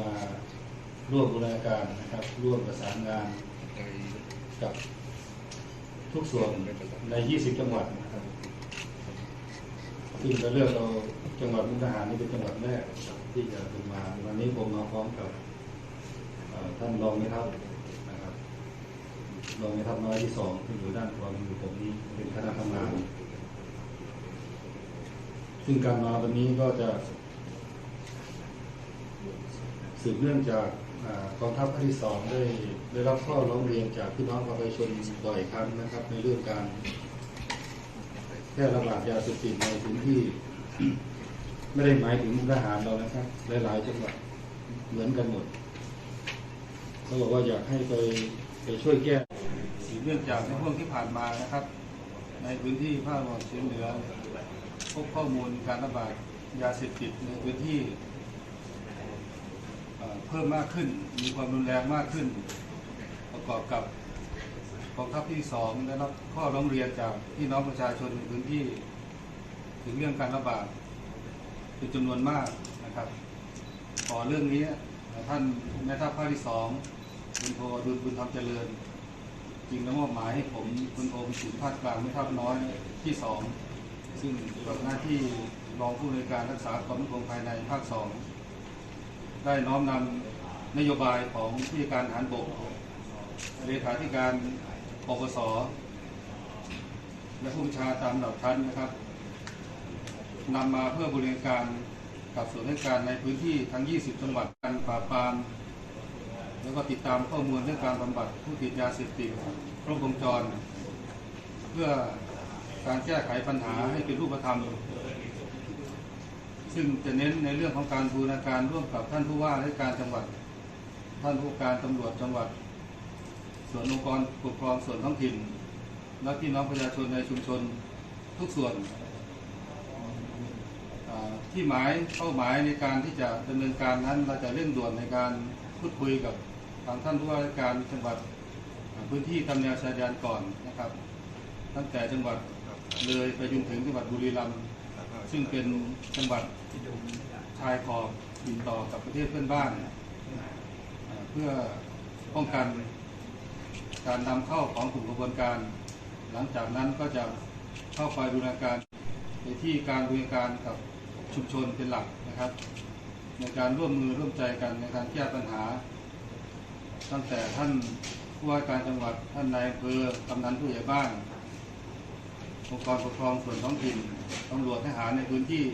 มาร่วมบูรณาการนะครับ ร่วมประสานงานกับทุกส่วนใน 20 จังหวัดนะครับซึ่งจะเลือกเราจังหวัดมุกดาหารนี่เป็นจังหวัดแรกที่จะลงมาวันนี้ผมมาพร้อมกับท่านรองแม่ทัพนะครับรองแม่ทัพน้อยที่สองที่อยู่ด้านความือผมนี้เป็นคณะทำงาน ซึ่งการมาวันนี้ก็จะ สืบเนื่องจากกองทัพภาคที่สองได้ได้รับข้อร้องเรียนจากพี่น้องประชาชนบ่อยครั้งนะครับ ในเรื่องการแพร่ระบาดยาเสพติดในพื้นที่ ไม่ได้หมายถึงมุกดาหารเรานะครับ หลายๆจังหวัดเหมือนกันหมดเขาบอกว่าอยากให้ไปไปช่วยแก้สืบเนื่องจากในช่วงที่ผ่านมานะครับ ในพื้นที่ภาคตะวันออกเฉียงเหนือพบข้อมูลการระบาดยาเสพติดในพื้นที่ เพิ่มมากขึ้น มีความรุนแรงมากขึ้น ประกอบกับกองทัพที่สองได้รับข้อร้องเรียนจากพี่น้องประชาชนในพื้นที่ ถึงเรื่องการระบาดเป็นจำนวนมากนะครับขอเรื่องนี้ท่านแม่ทัพภาคที่สองคุณโทดุลบุญธรรมเจริญจึงได้วมอบหมายให้ผมคุณโทบุญสินภาคกลางแม่ทัพน้อยที่สองซึ่งปฏิบัติหน้าที่รองผู้ในการรักษาความมั่นคงภายในภาคสอง ได้น้อมนำนโยบายของผู้จัดการทหารบกเลขาธิการปปสและผู้บัญชาตามระดับชั้นนะครับนำมาเพื่อบริการกับส่วนราชการในพื้นที่ทั้ง 20 จังหวัดการปราบปราม แล้วก็ติดตามข้อมูลเรื่องการบำบัดผู้ติดยาเสพติดครบวงจร เพื่อการแก้ไขปัญหาให้เป็นรูปธรรม ซึ่งจะเน้นในเรื่องของการบูรณาการร่วมกับท่านผู้ว่าราชการจังหวัด ท่านผู้การตำรวจจังหวัด ส่วนองค์กรปกครองส่วนท้องถิ่น และพี่น้องประชาชนในชุมชนทุกส่วนที่หมายเป้าหมายในการที่จะดำเนินการนั้นเราจะเร่งด่วนในการพูดคุยกับทางท่านผู้ว่าราชการจังหวัดพื้นที่ตาแนวชายแดนก่อนนะครับ ตั้งแต่จังหวัดเลยไปจนถึงจังหวัดบุรีรัมย์ ซึ่งเป็นจังหวัดชายขอบติดต่อกับประเทศเพื่อนบ้าน เพื่อป้องกันการนำเข้าของกลุ่มกระบวนการ หลังจากนั้นก็จะเข้าไปบูรณาการในที่การบูรณาการกับชุมชนเป็นหลักนะครับ ในการร่วมมือร่วมใจกันในการแก้ปัญหา ตั้งแต่ท่านผู้ว่าการจังหวัดท่านนายอำเภอกำนันผู้ใหญ่บ้าน องค์กรปกครองส่วนท้องถิ่นตำรวจทหารในพื้นที่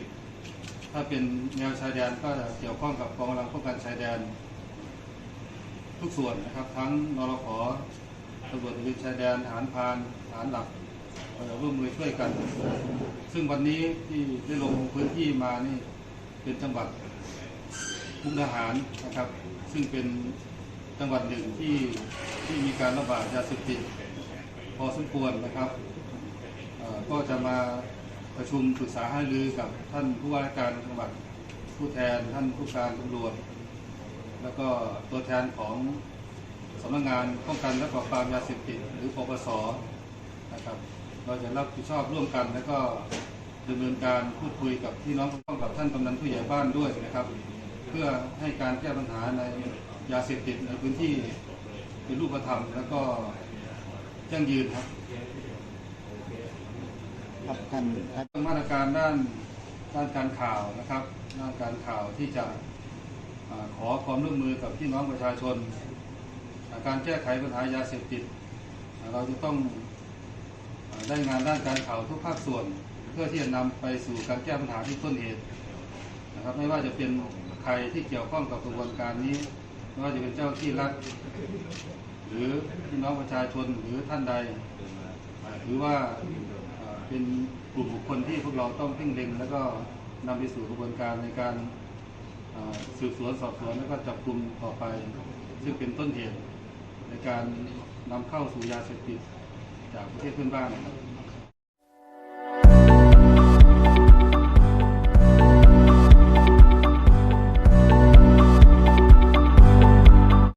ถ้าเป็นแนวชายแดนก็จะเกี่ยวข้องกับกองกำลังป้องกันชายแดน ทุกส่วนนะครับ ทั้งนรขตำรวจตระเวนชายแดนทหารพานทหารหลักเราร่วมมือช่วยกัน ซึ่งวันนี้ที่ได้ลงพื้นที่มานี่เป็นจังหวัดมุกดาหารนะครับ ซึ่งเป็นจังหวัดหนึ่งที่ที่มีการระบาดยาเสพติดพอสมควรนะครับ ก็จะมาประชุมปรึกษาหารือกับท่านผู้ว่าราชการจังหวัดผู้แทนท่านผู้การตำรวจ แล้วก็ตัวแทนของสำนักงานป้องกันและปราบปรามยาเสพติดหรือปปสนะครับ เราจะรับผิดชอบร่วมกัน แล้วก็ดำเนินการพูดคุยกับพี่น้องต้องกับท่านกำนันผู้ใหญ่บ้านด้วยนะครับ เพื่อให้การแก้ปัญหาในยาเสพติดในพื้นที่เป็นรูปธรรม แล้วก็ยั่งยืนครับ ครับท่านมาตรการด้านด้านการข่าวนะครับ ด้านการข่าวที่จะขอความร่วมมือกับพี่น้องประชาชน การแก้ไขปัญหายาเสพติด เราจะต้องได้งานด้านการข่าวทุกภาคส่วน เพื่อที่จะนำไปสู่การแก้ปัญหาที่ต้นเหตุนะครับไม่ว่าจะเป็นใครที่เกี่ยวข้องกับกระบวนการนี้ไม่ว่าจะเป็นเจ้าที่รัฐ หรือพี่น้องประชาชนหรือท่านใดอ่าถือว่า เป็นกลุ่มบุคคลที่พวกเราต้องเพ่งเล็งแล้วก็นำไปสู่กระบวนการในการสืบสวนสอบสวนแล้วก็จับกลุ่มต่อไป ซึ่งเป็นต้นเหตุในการนำเข้าสู่ยาเสพติดจากประเทศเพื่อนบ้านนะครับ